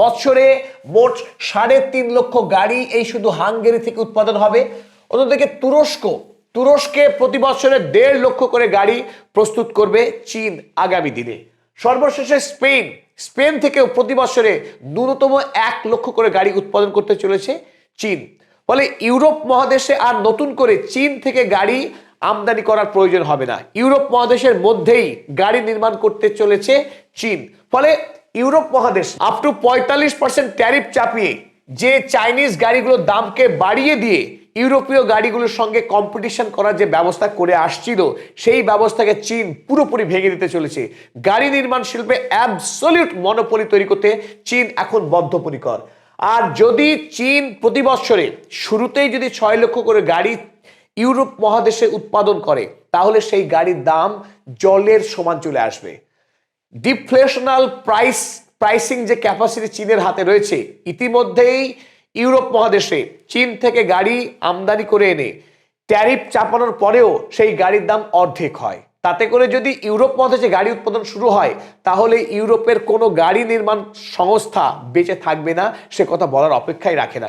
বছরে মোট সাড়ে তিন লক্ষ গাড়ি এই শুধু হাঙ্গেরি থেকে উৎপাদন হবে। অন্যদিকে তুরস্ক, তুরস্কে প্রতি বছরে দেড় লক্ষ করে গাড়ি প্রস্তুত করবে চীন আগামী দিনে। সর্বশেষে স্পেন স্পেন থেকেও প্রতি বছরে ন্যূনতম এক লক্ষ করে গাড়ি উৎপাদন করতে চলেছে চীন। ফলে ইউরোপ মহাদেশে আর নতুন করে চীন থেকে গাড়ি আমদানি করার প্রয়োজন হবে না। ইউরোপ মহাদেশের মধ্যেই গাড়ি নির্মাণ করতে চলেছে চীন। ফলে ইউরোপ মহাদেশ আপ টু পঁয়তাল্লিশ পার্সেন্ট ট্যারিফ চাপিয়ে যে চাইনিজ গাড়িগুলোর দামকে বাড়িয়ে দিয়ে ইউরোপীয় গাড়িগুলোর সঙ্গে কম্পিটিশন করার যে ব্যবস্থা করে আসছিল, সেই ব্যবস্থাকে চীন পুরোপুরি ভেঙে দিতে চলেছে। গাড়ি নির্মাণ শিল্পে অ্যাবসলিউট মনোপলি তৈরি করতে চীন এখন বদ্ধপরিকর। আর যদি চীন প্রতি বছরে শুরুতেই যদি ছয় লক্ষ করে গাড়ি ইউরোপ মহাদেশে উৎপাদন করে, তাহলে সেই গাড়ির দাম জলের সমান চলে আসবে। ডিফ্লেশনাল প্রাইস, প্রাইসিং যে ক্যাপাসিটি চীনের হাতে রয়েছে, ইতিমধ্যেই ইউরোপ মহাদেশে চীন থেকে গাড়ি আমদানি করে এনে ট্যারিফ চাপানোর পরেও সেই গাড়ির দাম অর্ধেক হয়। তাতে করে যদি ইউরোপ মহাদেশে গাড়ি উৎপাদন শুরু হয়, তাহলে ইউরোপের কোনো গাড়ি নির্মাণ সংস্থা বেঁচে থাকবে না, সে কথা বলার অপেক্ষাই রাখে না।